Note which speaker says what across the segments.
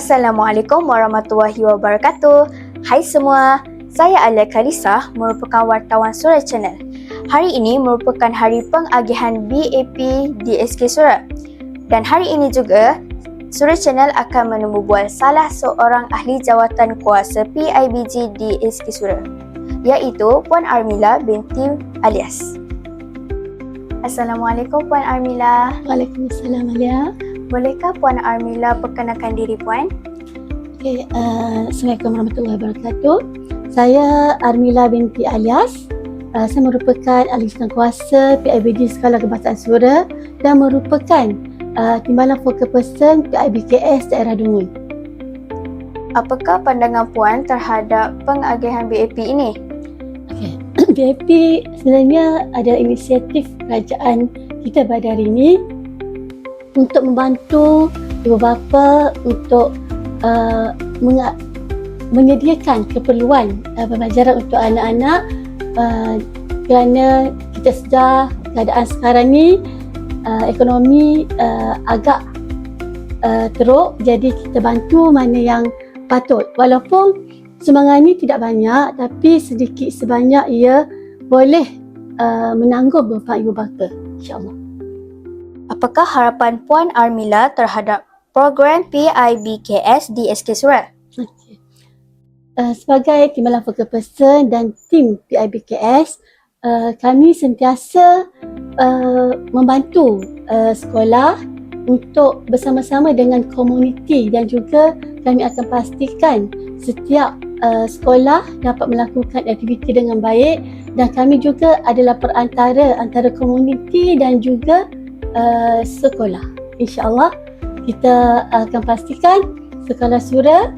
Speaker 1: Assalamualaikum warahmatullahi wabarakatuh. Hai semua, saya Alia Kalisa merupakan wartawan Surat Channel. Hari ini merupakan hari pengagihan BAP DSK Surat. Dan hari ini juga, Surat Channel akan menemu bual salah seorang ahli jawatan kuasa PIBG DSK Surat iaitu Puan Armila binti Alias. Assalamualaikum Puan Armila.
Speaker 2: Waalaikumsalam Alia.
Speaker 1: Bolehkah Puan Armila perkenalkan diri Puan?
Speaker 2: Okay, uh, Assalamualaikum warahmatullahi wabarakatuh. Saya Armila binti Alias. Uh, saya merupakan ahli kuasa PIBD Skala Kebangsaan Sura dan merupakan uh, timbalan focal person PIBKS daerah Dungun.
Speaker 1: Apakah pandangan Puan terhadap pengagihan BAP ini?
Speaker 2: Okay. BAP sebenarnya adalah inisiatif kerajaan kita pada hari ini untuk membantu ibu bapa untuk uh, menyediakan keperluan uh, pembelajaran untuk anak-anak. Uh, kerana kita sedar keadaan sekarang ni uh, ekonomi uh, agak uh, teruk. Jadi kita bantu mana yang patut. Walaupun sumbangan ni tidak banyak tapi sedikit sebanyak ia boleh uh, menanggung beban ibu bapa. Insyaallah
Speaker 1: Apakah harapan Puan Armila terhadap program PIBKS di SK Surat?
Speaker 2: Okay. Uh, sebagai timbalan focal person dan tim PIBKS, uh, kami sentiasa uh, membantu uh, sekolah untuk bersama-sama dengan komuniti dan juga kami akan pastikan setiap uh, sekolah dapat melakukan aktiviti dengan baik dan kami juga adalah perantara antara komuniti dan juga uh, sekolah. InsyaAllah kita akan pastikan sekolah surah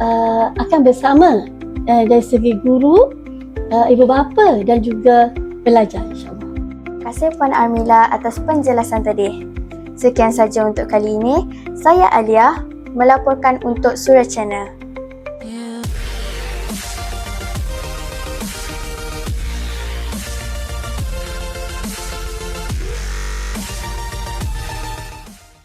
Speaker 2: uh, akan bersama uh, dari segi guru, uh, ibu bapa dan juga pelajar insyaAllah.
Speaker 1: Terima kasih Puan Armila atas penjelasan tadi. Sekian saja untuk kali ini. Saya Alia melaporkan untuk Surat Channel.